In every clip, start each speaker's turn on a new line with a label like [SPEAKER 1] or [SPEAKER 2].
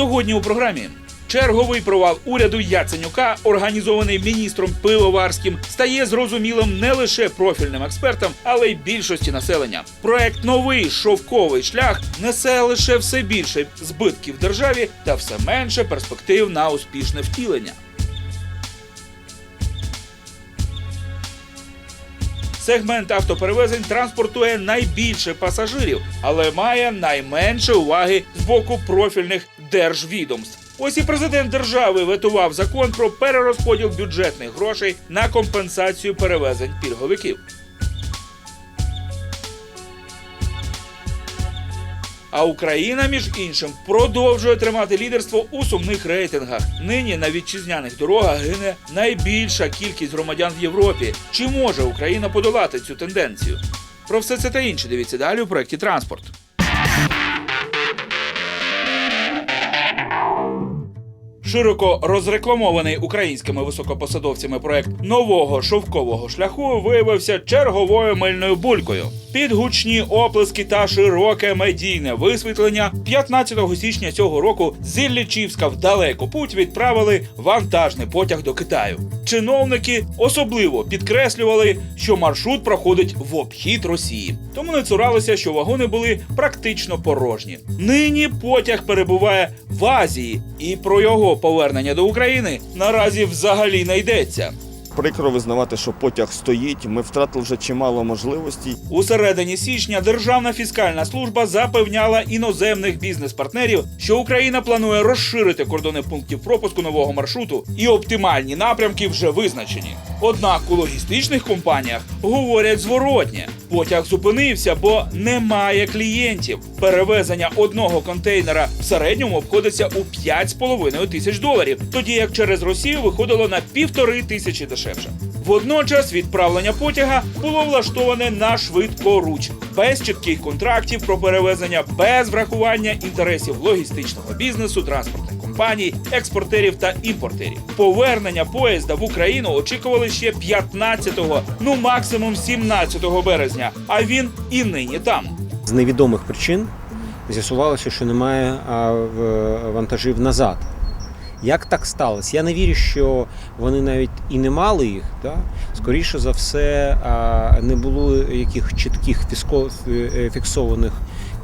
[SPEAKER 1] Сьогодні у програмі черговий провал уряду Яценюка, організований міністром Пивоварським, стає зрозумілим не лише профільним експертам, але й більшості населення. Проект новий шовковий шлях несе лише все більше збитків державі та все менше перспектив на успішне втілення. Сегмент автоперевезень транспортує найбільше пасажирів, але має найменше уваги з боку профільних держвідомств. Ось і президент держави ветував закон про перерозподіл бюджетних грошей на компенсацію перевезень пільговиків. А Україна, між іншим, продовжує тримати лідерство у сумних рейтингах. Нині на вітчизняних дорогах гине найбільша кількість громадян в Європі. Чи може Україна подолати цю тенденцію? Про все це та інше дивіться далі у проєкті Транспорт. Широко розрекламований українськими високопосадовцями проект нового шовкового шляху виявився черговою мильною булькою. Під гучні оплески та широке медійне висвітлення 15 січня цього року з Іллічівська в далеку путь відправили вантажний потяг до Китаю. Чиновники особливо підкреслювали, що маршрут проходить в обхід Росії, тому не цуралися, що вагони були практично порожні. Нині потяг перебуває в Азії, і про його повернення до України наразі взагалі не йдеться.
[SPEAKER 2] Прикро визнавати, що потяг стоїть. Ми втратили вже чимало можливостей.
[SPEAKER 1] У середині січня Державна фіскальна служба запевняла іноземних бізнес-партнерів, що Україна планує розширити кордони пунктів пропуску нового маршруту, і оптимальні напрямки вже визначені. Однак у логістичних компаніях говорять зворотнє: потяг зупинився, бо немає клієнтів. Перевезення одного контейнера в середньому обходиться у 5,5 тисяч доларів, тоді як через Росію виходило на півтори тисячі дешевше. Водночас відправлення потяга було влаштоване на швидкоруч, без чітких контрактів про перевезення, без врахування інтересів логістичного бізнесу, транспортних компаній, експортерів та імпортерів. Повернення поїзда в Україну очікували ще 15-го, ну максимум 17 березня. А він і нині там.
[SPEAKER 3] З невідомих причин з'ясувалося, що немає вантажів назад. Як так сталося? Я не вірю, що вони навіть і не мали їх. Да? Скоріше за все, не було яких чітких е, фіксованих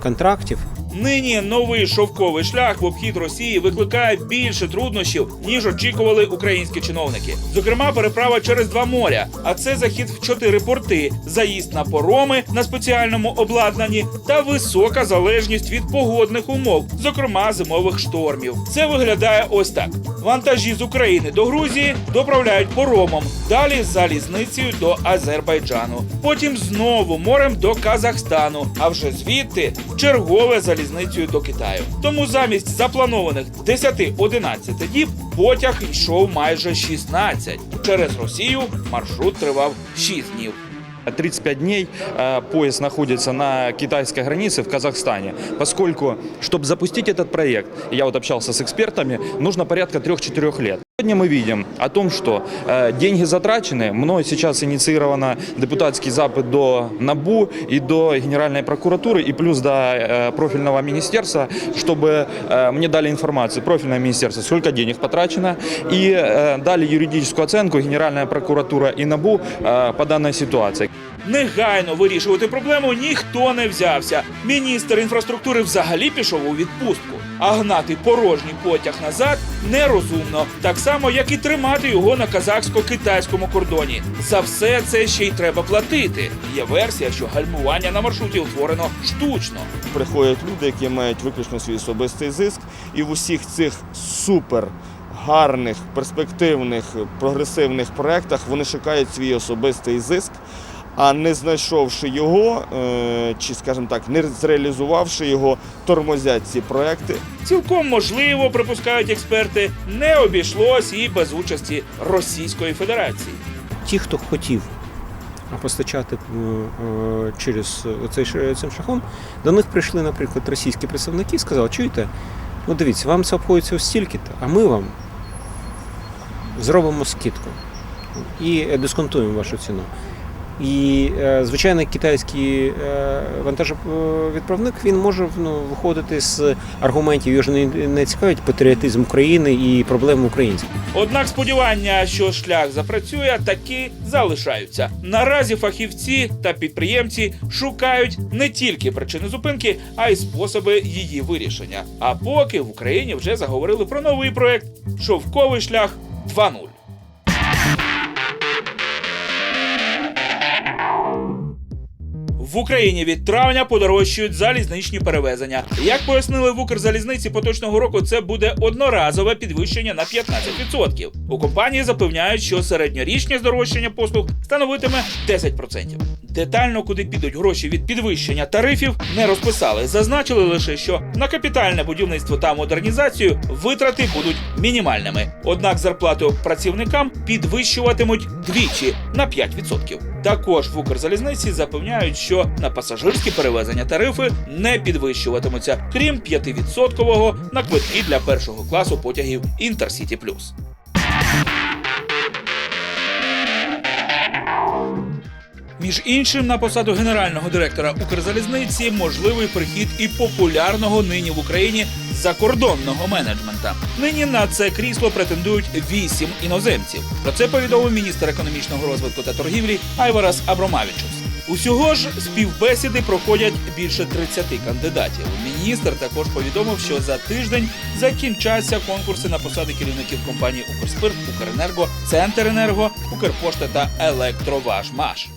[SPEAKER 3] контрактів.
[SPEAKER 1] Нині новий шовковий шлях в обхід Росії викликає більше труднощів, ніж очікували українські чиновники. Зокрема, переправа через два моря, а це захід в чотири порти, заїзд на пороми на спеціальному обладнанні та висока залежність від погодних умов, зокрема зимових штормів. Це виглядає ось так: вантажі з України до Грузії доправляють поромом, далі залізницею до Азербайджану, потім знову морем до Казахстану, а вже звідти чергове залізницею до Китаю. Тому замість запланованих 10-11 діб потяг йшов майже 16. Через Росію маршрут тривав 6 днів.
[SPEAKER 4] 35 дней э, поезд находится на китайской границе в Казахстане, поскольку, чтобы запустить этот проект, я вот общался с экспертами, нужно порядка 3-4 лет. Сегодня мы видим о том, что э, деньги затрачены. Мной сейчас инициировано депутатский запад до НАБУ и до Генеральной прокуратуры, и плюс до э, профильного министерства, чтобы э, мне дали информацию, профильное министерство, сколько денег потрачено, и э, дали юридическую оценку Генеральная прокуратура и НАБУ э, по данной ситуации.
[SPEAKER 1] Негайно вирішувати проблему ніхто не взявся. Міністр інфраструктури взагалі пішов у відпустку. А гнати порожній потяг назад нерозумно, так само як і тримати його на казахсько-китайському кордоні. За все це ще й треба платити. Є версія, що гальмування на маршруті утворено штучно.
[SPEAKER 2] Приходять люди, які мають виключно свій особистий зиск, і в усіх цих супер гарних, перспективних, прогресивних проєктах вони шукають свій особистий зиск. А не знайшовши його, е, чи, скажімо так, не зреалізувавши його, тормозять ці проекти.
[SPEAKER 1] Цілком можливо, припускають експерти, не обійшлось і без участі Російської Федерації.
[SPEAKER 3] Ті, хто хотів постачати е, е, через цей цим шляхом, до них прийшли, наприклад, російські представники і сказали, чуєте, ну дивіться, вам це обходиться стільки-то, а ми вам зробимо скидку і дисконтуємо вашу ціну. І е, звичайно, китайський е, вантажовідправник він може ну, виходити з аргументів. Його ж не, цікавить патріотизм України і проблеми українські.
[SPEAKER 1] Однак сподівання, що шлях запрацює, таки залишаються. Наразі фахівці та підприємці шукають не тільки причини зупинки, а й способи її вирішення. А поки в Україні вже заговорили про новий проект Шовковий шлях 2.0. В Україні від травня подорожчують залізничні перевезення. Як пояснили в Укрзалізниці поточного року, це буде одноразове підвищення на 15%. У компанії запевняють, що середньорічне здорожчання послуг становитиме 10%. Детально, куди підуть гроші від підвищення тарифів, не розписали. Зазначили лише, що на капітальне будівництво та модернізацію витрати будуть мінімальними. Однак зарплату працівникам підвищуватимуть двічі на 5%. Також в Укрзалізниці запевняють, що на пасажирські перевезення тарифи не підвищуватимуться, крім 5% на квитки для першого класу потягів Intercity Plus. Між іншим, на посаду генерального директора Укрзалізниці можливий прихід і популярного нині в Україні закордонного менеджмента. Нині на це крісло претендують вісім іноземців. Про це повідомив міністр економічного розвитку та торгівлі Айварас Абромавічус. Усього ж співбесіди проходять більше 30 кандидатів. Міністр також повідомив, що за тиждень закінчаться конкурси на посади керівників компаній Укрспирт, Укренерго, Центренерго, Укрпошта та Електроважмаш.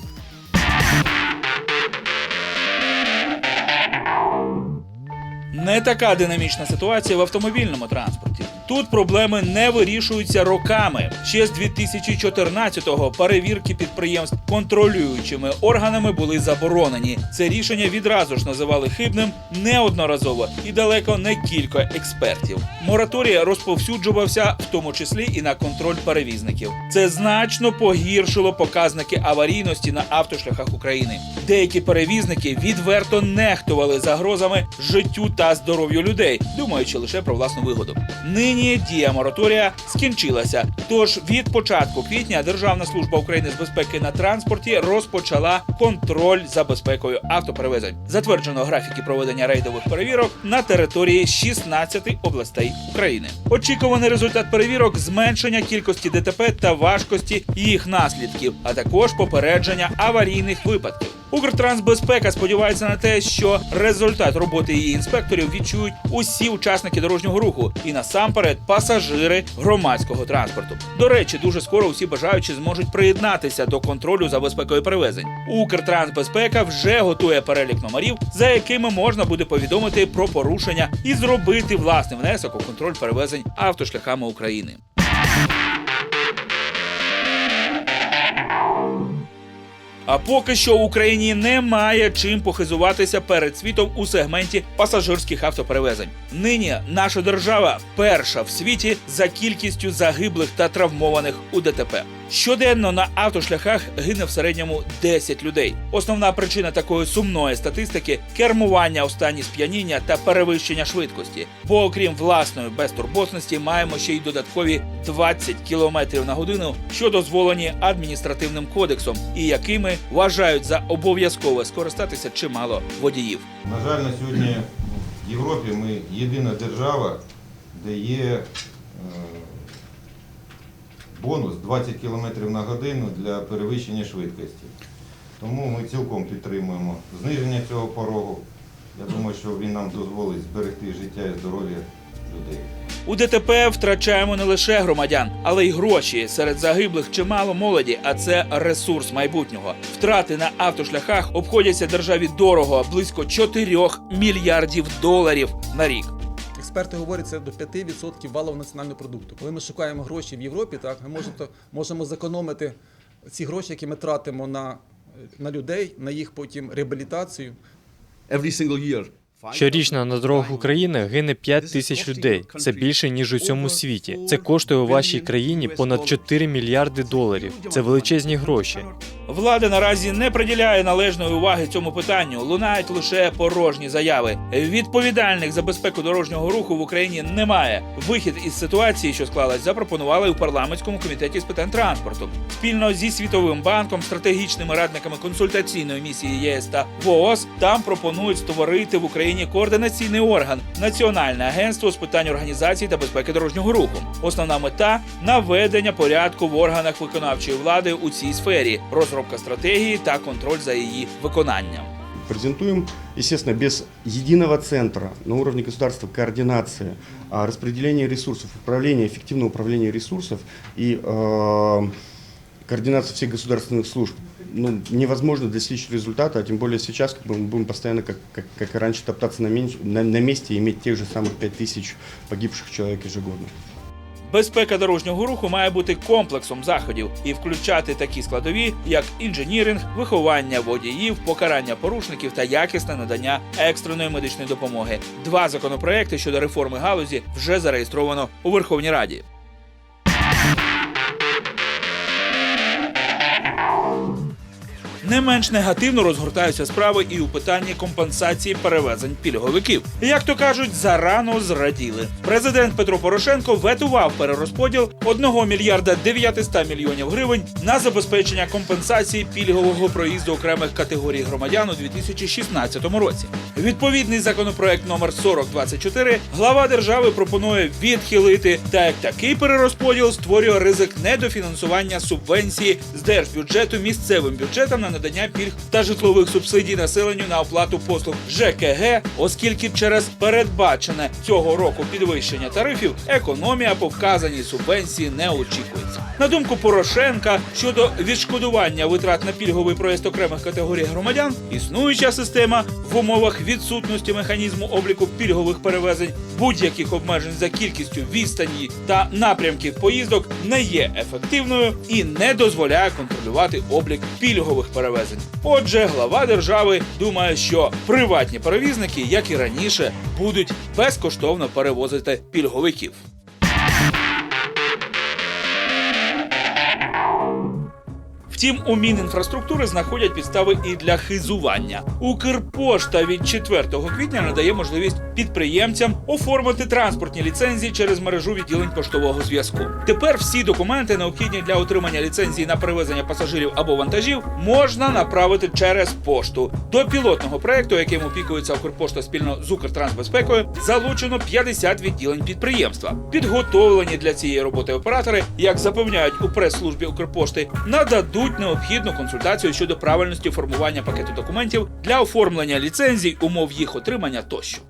[SPEAKER 1] Не така динамічна ситуація в автомобільному транспорті. Тут проблеми не вирішуються роками. Ще з 2014-го перевірки підприємств контролюючими органами були заборонені. Це рішення відразу ж називали хибним неодноразово і далеко не кілька експертів. Мораторій розповсюджувався в тому числі і на контроль перевізників. Це значно погіршило показники аварійності на автошляхах України. Деякі перевізники відверто нехтували загрозами життю та здоров'ю людей, думаючи лише про власну вигоду. Нині дія мораторія скінчилася. Тож від початку квітня Державна служба України з безпеки на транспорті розпочала контроль за безпекою автоперевезень. Затверджено графіки проведення рейдових перевірок на території 16 областей України. Очікуваний результат перевірок зменшення кількості ДТП та важкості їх наслідків, а також попередження аварійних випадків. Укртрансбезпека сподівається на те, що результат роботи її інспекторів відчують усі учасники дорожнього руху і насамперед пасажири громадського транспорту. До речі, дуже скоро усі бажаючі зможуть приєднатися до контролю за безпекою перевезень. Укртрансбезпека вже готує перелік номерів, за якими можна буде повідомити про порушення і зробити власний внесок у контроль перевезень автошляхами України. А поки що в Україні немає чим похизуватися перед світом у сегменті пасажирських автоперевезень. Нині наша держава перша в світі за кількістю загиблих та травмованих у ДТП. Щоденно на автошляхах гине в середньому 10 людей. Основна причина такої сумної статистики кермування у стані сп'яніння та перевищення швидкості. Бо окрім власної безтурботності, маємо ще й додаткові 20 км на годину, що дозволені адміністративним кодексом, і якими вважають за обов'язкове скористатися чимало водіїв.
[SPEAKER 5] На жаль, на сьогодні в Європі ми єдина держава, де є е, бонус 20 км на годину для перевищення швидкості. Тому ми цілком підтримуємо зниження цього порогу. Я думаю, що він нам дозволить зберегти життя і здоров'я людей.
[SPEAKER 1] У ДТП втрачаємо не лише громадян, але й гроші. Серед загиблих чимало молоді, а це ресурс майбутнього. Втрати на автошляхах обходяться державі дорого, близько 4 мільярдів доларів на рік.
[SPEAKER 6] Експерти говорять, це до 5% валового національного продукту. Коли ми шукаємо гроші в Європі, так ми можемо, можемо зекономити ці гроші, які ми тратимо на, на людей, на їх потім реабілітацію.
[SPEAKER 7] every single year Щорічно на дорогах України гине 5 тисяч людей. Це більше ніж у цьому світі. Це коштує у вашій країні понад 4 мільярди доларів. Це величезні гроші.
[SPEAKER 1] Влада наразі не приділяє належної уваги цьому питанню. Лунають лише порожні заяви. Відповідальних за безпеку дорожнього руху в Україні немає. Вихід із ситуації, що склалась, запропонували у парламентському комітеті з питань транспорту. Спільно зі світовим банком, стратегічними радниками консультаційної місії ЄС та ВООЗ там пропонують створити в Україні координаційний орган Національне агентство з питань організації та безпеки дорожнього руху. Основна мета наведення порядку в органах виконавчої влади у цій сфері, розробка стратегії та контроль за її виконанням.
[SPEAKER 8] Презентуем, естественно, без единого центра на уровне государства координации, а, распределения ресурсов, управления, эффективного управления ресурсов и э, координации всех государственных служб. Ну, невозможно достичь результата, а тем более сейчас как бы, мы будем постоянно, как, как, как и раньше, топтаться на, меньш- на, на месте и иметь тех же самых 5000 погибших человек ежегодно.
[SPEAKER 1] Безпека дорожнього руху має бути комплексом заходів і включати такі складові, як інженіринг, виховання водіїв, покарання порушників та якісне надання екстреної медичної допомоги. Два законопроекти щодо реформи галузі вже зареєстровано у Верховній Раді. Не менш негативно розгортаються справи і у питанні компенсації перевезень пільговиків. Як то кажуть, зарано зраділи. Президент Петро Порошенко ветував перерозподіл 1 мільярда 900 мільйонів гривень на забезпечення компенсації пільгового проїзду окремих категорій громадян у 2016 році. Відповідний законопроект номер 4024 глава держави пропонує відхилити, та як такий перерозподіл створює ризик недофінансування субвенції з держбюджету місцевим бюджетам на надання пільг та житлових субсидій населенню на оплату послуг ЖКГ, оскільки через передбачене цього року підвищення тарифів економія по вказаній субвенції не очікується. На думку Порошенка щодо відшкодування витрат на пільговий проїзд окремих категорій громадян, існуюча система в умовах відсутності механізму обліку пільгових перевезень будь-яких обмежень за кількістю відстані та напрямків поїздок не є ефективною і не дозволяє контролювати облік пільгових перевезень. Отже, глава держави думає, що приватні перевізники, як і раніше, будуть безкоштовно перевозити пільговиків. Втім, у Мінінфраструктури знаходять підстави і для хизування. Укрпошта від 4 квітня надає можливість підприємцям оформити транспортні ліцензії через мережу відділень поштового зв'язку. Тепер всі документи, необхідні для отримання ліцензії на перевезення пасажирів або вантажів, можна направити через пошту. До пілотного проекту, яким опікується Укрпошта спільно з Укртрансбезпекою, залучено 50 відділень підприємства. Підготовлені для цієї роботи оператори, як запевняють у прес-службі Укрпошти, нададуть необхідну консультацію щодо правильності формування пакету документів для оформлення ліцензій, умов їх отримання тощо.